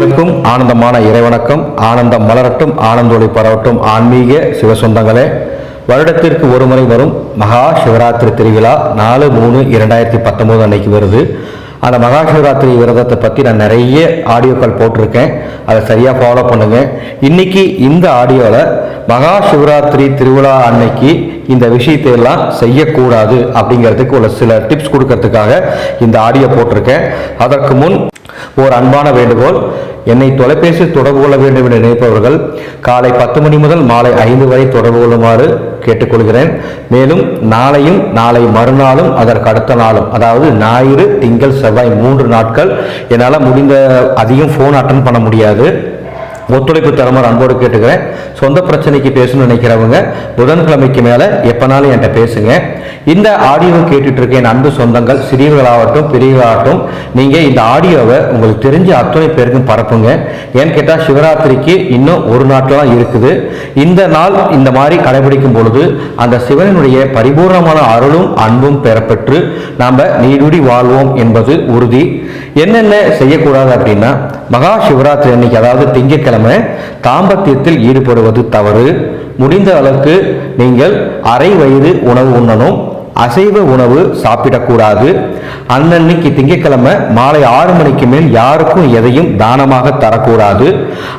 அனைவருக்கும் ஆனந்தமான இறைவணக்கம். ஆனந்தம் மலரட்டும் ஆனந்தோலை பரவட்டும். ஆன்மீக சிவசொந்தங்களே வருடத்திற்கு ஒரு முறை வரும் மகா சிவராத்திரி திருவிழா நாலு மூணு இரண்டாயிரத்தி பத்தொம்போது அன்னைக்கு வருது. அந்த மகா சிவராத்திரி விரதத்தை பற்றி நான் நிறைய ஆடியோக்கள் போட்டிருக்கேன். அதை சரியாக ஃபாலோ பண்ணுங்க. இன்னைக்கு இந்த ஆடியோவில் மகா சிவராத்திரி திருவிழா அன்னைக்கு இந்த விஷயத்தை எல்லாம் செய்யக்கூடாது அப்படிங்கிறதுக்கு உள்ள சில டிப்ஸ் கொடுக்கறதுக்காக இந்த ஆடியோ போட்டிருக்கேன். அதற்கு முன் ஓர் அன்பான வேண்டுகோள். என்னை தொலைபேசி தொடர்பு கொள்ள வேண்டும் என்று நினைப்பவர்கள் காலை பத்து மணி முதல் மாலை ஐந்து வரை தொடர்பு கொள்ளுமாறு கேட்டுக்கொள்கிறேன். மேலும் நாளையும் நாளை மறுநாளும் அதற்கு அடுத்த நாளும் அதாவது ஞாயிறு திங்கள் செவ்வாய் மூன்று நாட்கள் என்னால் முடிந்த அதிகம் ஃபோன் அட்டன் பண்ண முடியாது. ஒத்துழைப்பு தரமாறு அன்போடு கேட்டுக்கிறேன். சொந்த பிரச்சனைக்கு பேசணும்னு நினைக்கிறவங்க புதன்கிழமைக்கு மேலே எப்போனாலும் என்கிட்ட பேசுங்க. இந்த ஆடியோவை கேட்டுட்டு இருக்க என் அன்பு சொந்தங்கள் சிறியவர்களாகட்டும் பெரியவர்களாகட்டும் நீங்கள் இந்த ஆடியோவை உங்களுக்கு தெரிஞ்ச அத்தனை பேருக்கும் பரப்புங்க. ஏன்னு கேட்டால் சிவராத்திரிக்கு இன்னும் ஒரு நாட்களாக இருக்குது. இந்த நாள் இந்த மாதிரி கடைபிடிக்கும் பொழுது அந்த சிவனுடைய பரிபூர்ணமான அருளும் அன்பும் பெறப்பெற்று நாம் நீடுடி வாழ்வோம் என்பது உறுதி. என்னென்ன செய்யக்கூடாது அப்படின்னா மகா சிவராத்திரி அன்னைக்கு அதாவது திங்கட்கிழமை தாம்பத்தியத்தில் ஈடுபடுவது தவறு. முடிந்த அளவுக்கு நீங்கள் அரை வயது உணவு உண்ணணும். அசைவ உணவு சாப்பிடக்கூடாது. அன்னன்னைக்கு திங்கட்கிழமை மாலை ஆறு மணிக்கு மேல் யாருக்கும் எதையும் தானமாக தரக்கூடாது.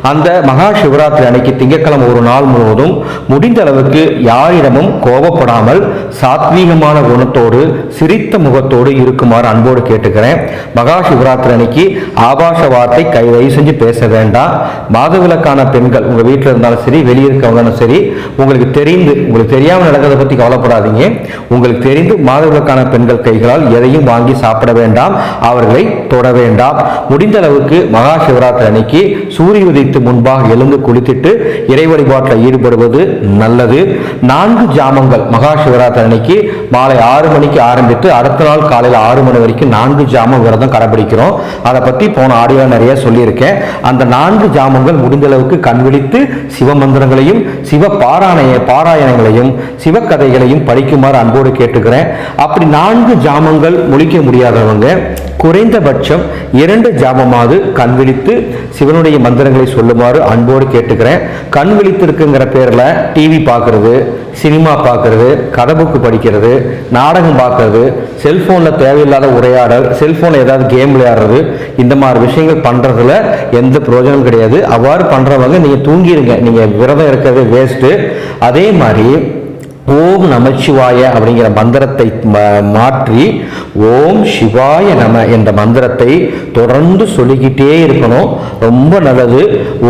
அந்த மகா சிவராத்திரி அன்னைக்கு திங்கட்கிழமை ஒரு நாள் முழுவதும் முடிந்த அளவுக்கு யாரிடமும் கோபப்படாமல் சாத்வீகமான குணத்தோடு சிரித்த முகத்தோடு இருக்குமாறு அன்போடு கேட்டுக்கிறேன். மகா சிவராத்திரி அன்னைக்கு ஆபாச வார்த்தை கை தயவு செஞ்சு பேச வேண்டாம். மாதவிலக்கான பெண்கள் உங்கள் வீட்டில் இருந்தாலும் சரி வெளியே இருக்கவங்களும் சரி உங்களுக்கு தெரிந்து உங்களுக்கு தெரியாமல் நடக்கிறத பற்றி கவலைப்படாதீங்க. உங்களுக்கு தெரிந்து மாதவிலக்கான பெண்கள் கைகளால் எதையும் வாங்கி சாப்பிட வேண்டாம் அவர்களை தொட வேண்டாம். முடிந்த அளவுக்கு மகா சிவராத்திரி அன்னைக்கு சூரிய உதித்து முன்பாக எழுந்து குளித்துட்டு இறை வழிபாட்டில் ஈடுபடுவது நல்லது. நான்கு ஜாமங்கள் மகா சிவராத்திரி அன்னைக்கு மாலை ஆறு மணிக்கு ஆரம்பித்து அடுத்த நாள் காலையில் ஆறு மணி வரைக்கும் நான்கு ஜாமம் விரதம் கடைபிடிக்கிறோம். அதை பற்றி போன ஆடியோ நிறைய சொல்லியிருக்கேன். அந்த நான்கு ஜாமங்கள் முடிந்த அளவுக்கு கண்விழித்து சிவ மந்திரங்களையும் சிவ பாராயண பாராயணங்களையும் சிவக்கதைகளையும் படிக்குமாறு அன்போடு கேட்டு கேட்டுக்கிறேன். அப்படி நான்கு ஜாமங்கள் முழிக்க முடியாதவங்க குறைந்தபட்சம் இரண்டு ஜாமமாவது கண் விழித்து சிவனுடைய மந்திரங்களை சொல்லுமாறு அன்போடு கேட்டுக்கிறேன். கண் விழித்திருக்குங்கிற பேரில் டிவி பார்க்கறது சினிமா பார்க்கறது கதை புக்கு படிக்கிறது நாடகம் பார்க்கறது செல்ஃபோனில் தேவையில்லாத உரையாடல் செல்ஃபோனில் ஏதாவது கேம் விளையாடுறது இந்த மாதிரி விஷயங்கள் பண்ணுறதுல எந்த பிரயோஜனம் கிடையாது. அவ்வாறு பண்ணுறவங்க நீங்கள் தூங்கிடுங்க நீங்கள் விரதம் இருக்கிறது வேஸ்ட்டு அதே மாதிரி ஓம் நமச்சிவாய அப்படிங்கிற மந்திரத்தை மாற்றி ஓம் சிவாய நம என்ற மந்திரத்தை தொடர்ந்து சொல்லிக்கிட்டே இருக்கணும். ரொம்ப நல்லது.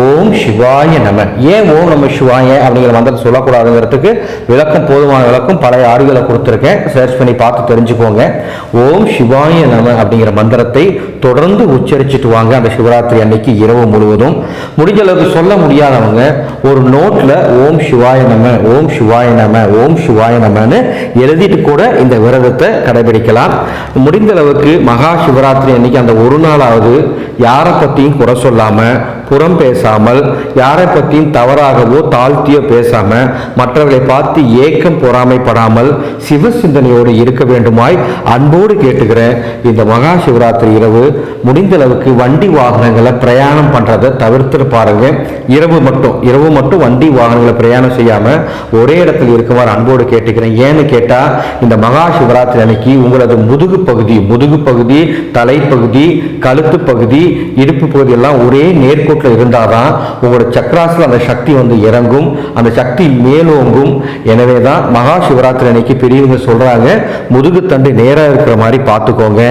ஓம் சிவாய நம. ஏன் ஓம் நம சிவாய அப்படிங்கிற மந்திரத்தை சொல்லக்கூடாதுங்கிறதுக்கு விளக்கம் போதுமான விளக்கம் பழைய ஆடுகளை கொடுத்துருக்கேன். சர்ச் பண்ணி பார்த்து தெரிஞ்சுக்கோங்க. ஓம் சிவாய நம அப்படிங்கிற மந்திரத்தை தொடர்ந்து உச்சரிச்சுட்டு வாங்க. அந்த சிவராத்திரி அன்னைக்கு இரவு முழுவதும். முடிஞ்ச அளவுக்கு சொல்ல முடியாதவங்க ஒரு நோட்டில் ஓம் சிவாய நம ஓம் சிவாய நம ஓம் ஓம் சிவாய நமன்னு எழுதிட்டு கூட இந்த விரதத்தை கடைபிடிக்கலாம். முடிந்த அளவுக்கு மகா சிவராத்திரி அன்னைக்கு அந்த ஒரு நாளாவது யாரை பற்றியும் குறை சொல்லாமல் புறம் பேசாமல் யாரை பற்றியும் தவறாகவோ தாழ்த்தியோ பேசாமல் மற்றவர்களை பார்த்து ஏக்கம் பொறாமைப்படாமல் சிவ சிந்தனையோடு இருக்க வேண்டுமாய் அன்போடு கேட்டுக்கிறேன். இந்த மகா சிவராத்திரி இரவு முடிந்த அளவுக்கு வண்டி வாகனங்களை பிரயாணம் பண்றதை தவிர்த்துட்டு பாருங்க இரவு மட்டும் இரவு மட்டும் வண்டி வாகனங்களை பிரயாணம் செய்யாமல் ஒரே இடத்துல இருக்குமாறு அன்போடு கேட்டுக்கிறேன். ஏன்னு கேட்டால் இந்த மகா சிவராத்திரி அன்னைக்கு உங்களது முதுகு பகுதி முதுகு பகுதி தலைப்பகுதி கழுத்து பகுதி இடுப்பு பகுதி எல்லாம் ஒரே நேர்கோட்டில் இருந்தாதான் உங்களோட சக்கராசில் அந்த சக்தி வந்து இறங்கும் அந்த சக்தி மேலோங்கும். எனவே தான் மகா சிவராத்திரி அன்னைக்கு பெரியவங்க சொல்றாங்க முதுகு தண்டு நேராக இருக்கிற மாதிரி பார்த்துக்கோங்க.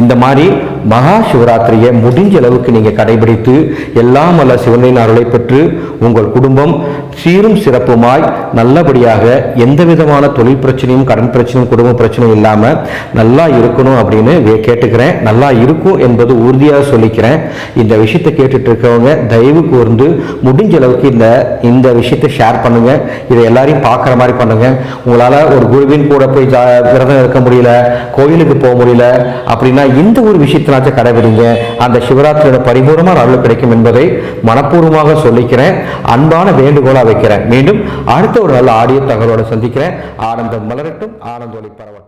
இந்த மாதிரி மகா சிவராத்திரியை முடிஞ்ச அளவுக்கு நீங்க கடைபிடித்து எல்லாம் வல்ல சிவனின் அருளை பெற்று உங்கள் குடும்பம் சீரும் சிறப்புமாய் நல்லபடியாக எந்த எந்த விதமான தொழில் பிரச்சனையும் கடன் பிரச்சனையும் குடும்ப பிரச்சனையும் இல்லாமல் நல்லா இருக்கணும் அப்படின்னு கேட்டுக்கிறேன். நல்லா இருக்கும் என்பது உறுதியாக சொல்லிக்கிறேன். இந்த விஷயத்தை கேட்டுட்டு இருக்கவங்க தயவு கூர்ந்து முடிஞ்ச அளவுக்கு இந்த இந்த விஷயத்தை ஷேர் பண்ணுங்க. இதை எல்லாரையும் பார்க்குற மாதிரி பண்ணுங்க. உங்களால் ஒரு குருவின் கூட போய் விரதம் இருக்க முடியல கோயிலுக்கு போக முடியல அப்படின்னா இந்த ஒரு விஷயத்தினாச்சும் கடைபிடிங்க. அந்த சிவராத்திரியோட பரிபூர்ணமாக அருள் கிடைக்கும் என்பதை மனப்பூர்வமாக சொல்லிக்கிறேன். அன்பான வேண்டுகோளாக வைக்கிறேன். மீண்டும் அடுத்த ஒரு நல்ல ஆடியோ தகவலோட சந்திக்கிறேன். ஆனந்தம் மலரட்டும். ஆனந்தொலி பரவ